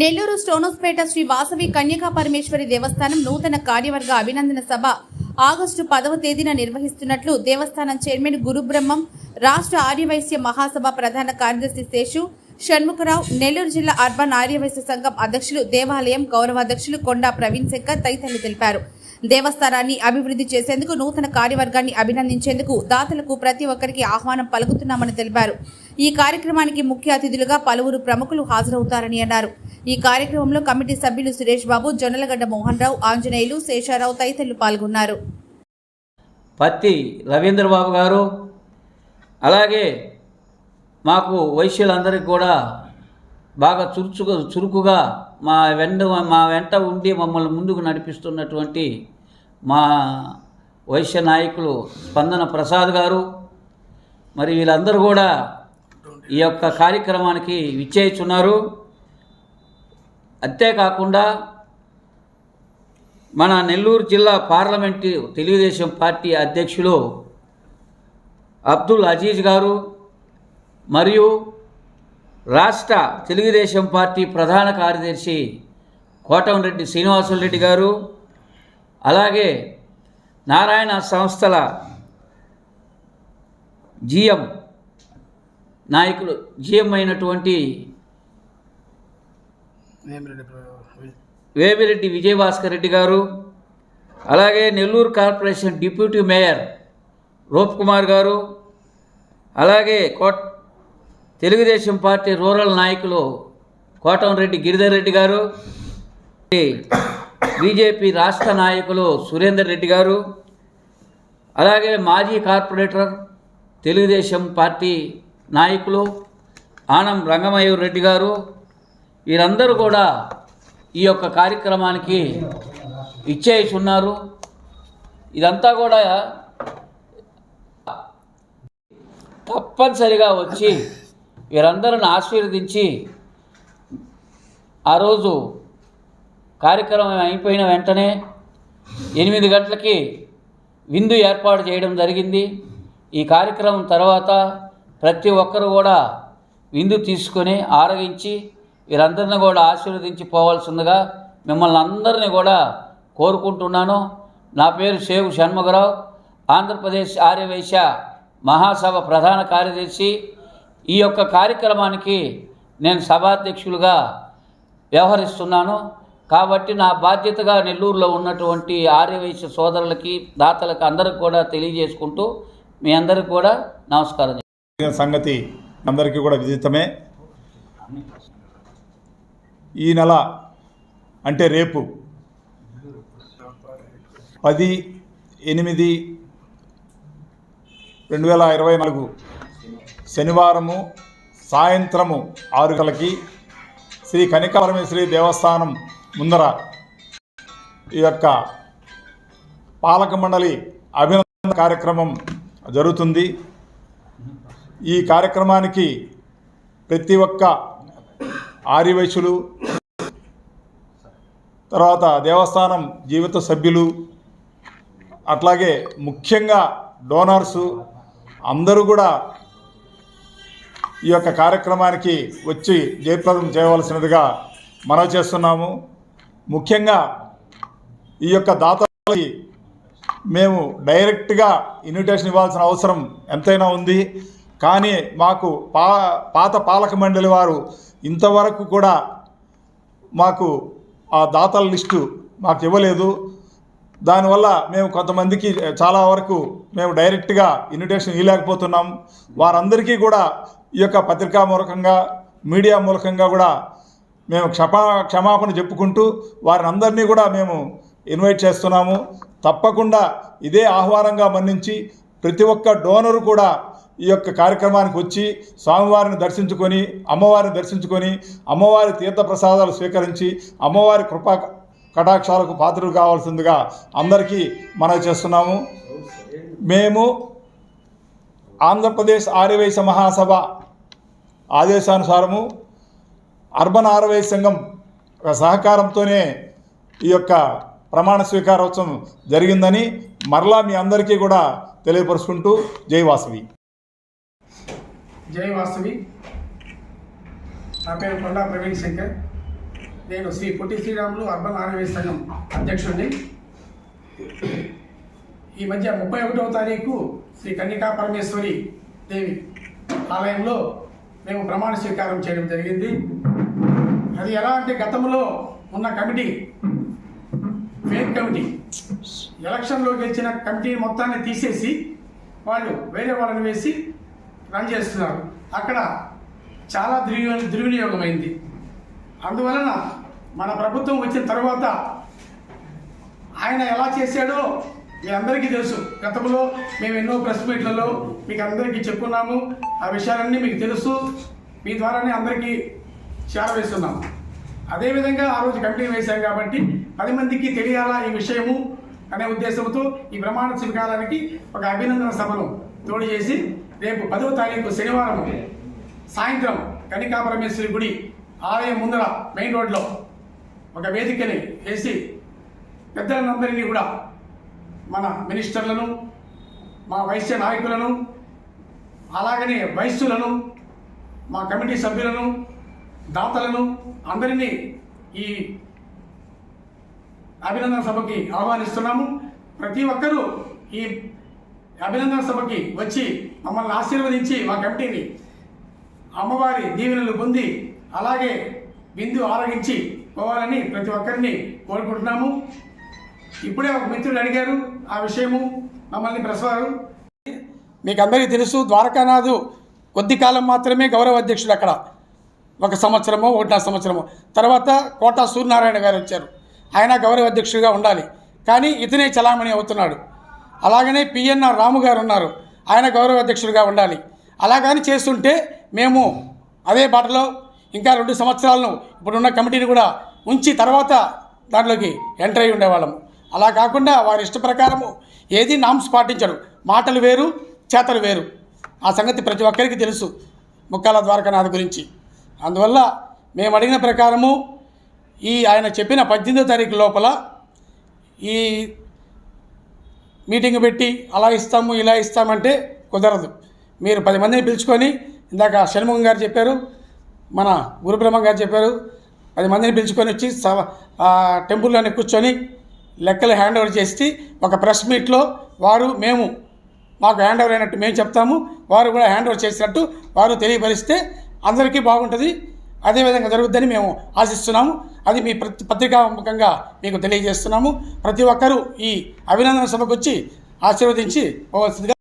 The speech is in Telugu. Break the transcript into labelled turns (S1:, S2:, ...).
S1: నెల్లూరు స్టోనోస్పేట శ్రీ వాసవి కన్యకా పరమేశ్వరి దేవస్థానం నూతన కార్యవర్గ అభినందన సభ ఆగస్టు పదవ తేదీన నిర్వహిస్తున్నట్లు దేవస్థానం చైర్మన్ గురుబ్రహ్మం రాష్ట్ర ఆర్యవైశ్య మహాసభ ప్రధాన కార్యదర్శి శేషు షణ్ముఖరావు నెల్లూరు జిల్లా అర్బన్ ఆర్యవైశ్య సంఘం అధ్యక్షులు దేవాలయం గౌరవాధ్యక్షులు కొండా ప్రవీణ్ శంకర్ తదితరులు తెలిపారు. దేవస్థానాన్ని అభివృద్ధి చేసేందుకు నూతన కార్యవర్గాన్ని అభినందించేందుకు దాతలకు ప్రతి ఒక్కరికి ఆహ్వానం పలుకుతున్నామని తెలిపారు. ఈ కార్యక్రమానికి ముఖ్య అతిథులుగా పలువురు ప్రముఖులు హాజరవుతారని అన్నారు. ఈ కార్యక్రమంలో కమిటీ సభ్యులు సురేష్ బాబు జొన్నలగడ్డ మోహన్ రావు ఆంజనేయులు శేషారావు తదితరులు పాల్గొన్నారు.
S2: పత్తి రవీంద్రబాబు గారు అలాగే మాకు వైశ్యులందరికీ కూడా బాగా చురుచుగా చురుకుగా మా వెంట మా వెంట ఉండి మమ్మల్ని ముందుకు నడిపిస్తున్నటువంటి మా వైశ్య నాయకులు స్పందన ప్రసాద్ గారు మరి వీళ్ళందరూ కూడా ఈ యొక్క కార్యక్రమానికి విచ్చేస్తున్నారు అంతేకాకుండా మన నెల్లూరు జిల్లా పార్లమెంటు తెలుగుదేశం పార్టీ అధ్యక్షులు అబ్దుల్ అజీజ్ గారు మరియు రాష్ట్ర తెలుగుదేశం పార్టీ ప్రధాన కార్యదర్శి కోటంరెడ్డి శ్రీనివాసులరెడ్డి గారు అలాగే నారాయణ సంస్థల జిఎం నాయకులు జిఎం అయినటువంటి
S3: వేమిరెడ్డి
S2: విజయభాస్కర్ రెడ్డి గారు అలాగే Nellore corporation deputy mayor Roop Kumar గారు అలాగే కోట్ తెలుగుదేశం పార్టీ రూరల్ నాయకులు కోటంరెడ్డి గిరిధర్ రెడ్డి గారు బీజేపీ రాష్ట్ర నాయకులు సురేందర్ రెడ్డి గారు అలాగే మాజీ కార్పొరేటర్ తెలుగుదేశం పార్టీ నాయకులు ఆనం రంగమయూర్ రెడ్డి గారు వీరందరూ కూడా ఈ యొక్క కార్యక్రమానికి ఇచ్చేసి ఉన్నారు ఇదంతా కూడా తప్పనిసరిగా వచ్చి వీరందరిని ఆశీర్వదించి ఆ రోజు కార్యక్రమం అయిపోయిన వెంటనే ఎనిమిది గంటలకి విందు ఏర్పాటు చేయడం జరిగింది. ఈ కార్యక్రమం తర్వాత ప్రతి ఒక్కరు కూడా విందు తీసుకొని ఆరగించి వీరందరిని కూడా ఆశీర్వదించి పోవాల్సిందిగా మిమ్మల్ని అందరినీ కూడా కోరుకుంటున్నాను. నా పేరు షేగు షణ్ముఖరావు. ఆంధ్రప్రదేశ్ ఆర్యవైశ్య మహాసభ ప్రధాన కార్యదర్శి. ఈ యొక్క కార్యక్రమానికి నేను సభాధ్యక్షులుగా వ్యవహరిస్తున్నాను. కాబట్టి నా బాధ్యతగా నెల్లూరులో ఉన్నటువంటి ఆర్యవైశ్య సోదరులకి దాతలకు అందరికి కూడా తెలియజేసుకుంటూ మీ అందరికి కూడా నమస్కారం
S4: సంగతి అందరికీ కూడా విదితమే. ఈ నెల అంటే రేపు పది ఎనిమిది రెండు వేల ఇరవై నాలుగు శనివారము సాయంత్రము ఆరు గలకి శ్రీ కనికాపరమేశ్వరి దేవస్థానం ముందర ఈ యొక్క పాలక మండలి అభినందన కార్యక్రమం జరుగుతుంది. ఈ కార్యక్రమానికి ప్రతి ఒక్క ఆర్యవైశ్యులు తర్వాత దేవస్థానం జీవిత సభ్యులు అట్లాగే ముఖ్యంగా డోనర్సు అందరూ కూడా ఈ యొక్క కార్యక్రమానికి వచ్చి జయప్రదం చేయవలసినదిగా మనవి చేస్తున్నాము. ముఖ్యంగా ఈ యొక్క దాతలకి మేము డైరెక్ట్గా ఇన్విటేషన్ ఇవ్వాల్సిన అవసరం ఎంతైనా ఉంది. కానీ మాకు పా పాత పాలక మండలి వారు ఇంతవరకు కూడా మాకు ఆ దాతల లిస్టు మాకు ఇవ్వలేదు. దానివల్ల మేము కొంతమందికి చాలా వరకు మేము డైరెక్ట్గా ఇన్విటేషన్ ఇవ్వలేకపోతున్నాం వారందరికీ కూడా ఈ యొక్క పత్రికా మూలకంగా మీడియా మూలకంగా కూడా మేము క్షమా క్షమాపణ చెప్పుకుంటూ వారిని అందరినీ కూడా మేము ఇన్వైట్ చేస్తున్నాము. తప్పకుండా ఇదే ఆహ్వానంగా మన్నించి ప్రతి ఒక్క డోనరు కూడా ఈ యొక్క కార్యక్రమానికి వచ్చి స్వామివారిని దర్శించుకొని అమ్మవారిని దర్శించుకొని అమ్మవారి తీర్థ ప్రసాదాలు స్వీకరించి అమ్మవారి కృపా కటాక్షాలకు పాత్రలు కావాల్సిందిగా అందరికీ మనవి చేస్తున్నాము. మేము ఆంధ్రప్రదేశ్ ఆర్యవైశ్య మహాసభ ఆదేశానుసారము అర్బన్ ఆర్యవైశ్య సంఘం సహకారంతోనే ఈ యొక్క ప్రమాణ స్వీకారోత్సవం జరిగిందని మరలా మీ అందరికీ కూడా తెలియపరుచుకుంటూ జై వాసవి.
S3: జై వాస్తవి నా పేరు కొండా ప్రవీణ్ శంకర్. నేను శ్రీ పొట్టి శ్రీరాములు అర్బన్ ఆర్యవేశ సంఘం అధ్యక్షుడిని. ఈ మధ్య ముప్పై ఒకటవ తారీఖు శ్రీ కన్నికా పరమేశ్వరి దేవి ఆలయంలో మేము ప్రమాణ స్వీకారం చేయడం జరిగింది. అది ఎలా అంటే గతంలో ఉన్న కమిటీ ఫేక్ కమిటీ ఎలక్షన్లో గెలిచిన కమిటీ మొత్తాన్ని తీసేసి వాళ్ళు వేరే వాళ్ళని వేసి రన్ చేస్తున్నారు అక్కడ చాలా దుర్వి దుర్వినియోగమైంది అందువలన మన ప్రభుత్వం వచ్చిన తర్వాత ఆయన ఎలా చేశాడో మీ అందరికీ తెలుసు. గతంలో మేము ఎన్నో ప్రెస్ మీట్లలో మీకు అందరికీ చెప్పుకున్నాము. ఆ విషయాలన్నీ మీకు తెలుసు. మీ ద్వారానే అందరికీ చేరవేస్తున్నాం అదేవిధంగా ఆ రోజు కమిటీ వేశాం కాబట్టి పది మందికి తెలియాలా ఈ విషయము అనే ఉద్దేశంతో ఈ ప్రమాణ స్వీకారానికి ఒక అభినందన సభను తోడు చేసి రేపు పదవ తారీఖు శనివారం సాయంత్రం కనికాపరమేశ్వరి గుడి ఆలయం ముందర మెయిన్ రోడ్లో ఒక వేదికని వేసి పెద్దలందరినీ కూడా మన మినిస్టర్లను మా వైశ్య నాయకులను అలాగనే వైశ్యులను మా కమిటీ సభ్యులను దాతలను అందరినీ ఈ అభినందన సభకి ఆహ్వానిస్తున్నాము. ప్రతి ఒక్కరూ ఈ అభినందన సభకి వచ్చి మమ్మల్ని ఆశీర్వదించి మా కమిటీని అమ్మవారి దీవెనలు పొంది అలాగే బిందు ఆరగించి పోవాలని ప్రతి ఒక్కరిని కోరుకుంటున్నాము. ఇప్పుడే ఒక మిత్రుడు అడిగారు ఆ విషయము. మమ్మల్ని ప్రసవారు మీకు అందరికీ తెలుసు ద్వారకానాథు కొద్ది కాలం మాత్రమే గౌరవ అధ్యక్షుడు అక్కడ. ఒక సంవత్సరమో ఒకటిన్నర సంవత్సరమో. తర్వాత కోటా సూర్యనారాయణ గారు వచ్చారు. ఆయన గౌరవ అధ్యక్షుడిగా ఉండాలి. కానీ ఇతనే చలామణి అవుతున్నాడు. అలాగనే పిఎన్ఆర్ రాము గారు ఉన్నారు. ఆయన గౌరవ అధ్యక్షుడిగా ఉండాలి. అలాగని చేస్తుంటే మేము అదే బాటలో ఇంకా రెండు సంవత్సరాలను ఇప్పుడున్న కమిటీని కూడా ఉంచి తర్వాత దాంట్లోకి ఎంటర్ అయి ఉండేవాళ్ళము అలా కాకుండా వారి ఇష్ట ప్రకారము ఏది నామ్స్ పాటించడు మాటలు వేరు చేతలు వేరు. ఆ సంగతి ప్రతి ఒక్కరికి తెలుసు. ముక్కాల ద్వారకనాథ్ గురించి. అందువల్ల మేము అడిగిన ప్రకారము ఈ ఆయన చెప్పిన పద్దెనిమిదో తారీఖు లోపల ఈ మీటింగ్ పెట్టి అలా ఇస్తాము ఇలా ఇస్తామంటే కుదరదు. మీరు పది మందిని పిలుచుకొని ఇందాక షణ్ముఖం గారు చెప్పారు మన గురుబ్రహ్మ గారు చెప్పారు పది మందిని పిలుచుకొని వచ్చి సభ టెంపుల్లోనే కూర్చొని లెక్కలు హ్యాండ్ ఓవర్ చేసి ఒక ప్రెస్ మీట్లో వారు మేము మాకు హ్యాండ్ ఓవర్ అయినట్టు మేము చెప్తాము వారు కూడా హ్యాండ్ ఓవర్ చేసినట్టు వారు తెలియపరిస్తే అందరికీ బాగుంటుంది. అదేవిధంగా జరుగుద్దని మేము ఆశిస్తున్నాము. అది మీ ప్రతి పత్రికాముఖంగా మీకు తెలియజేస్తున్నాము. ప్రతి ఒక్కరూ ఈ అభినందన సభకు వచ్చి ఆశీర్వదించి పోవాల్సిందిగా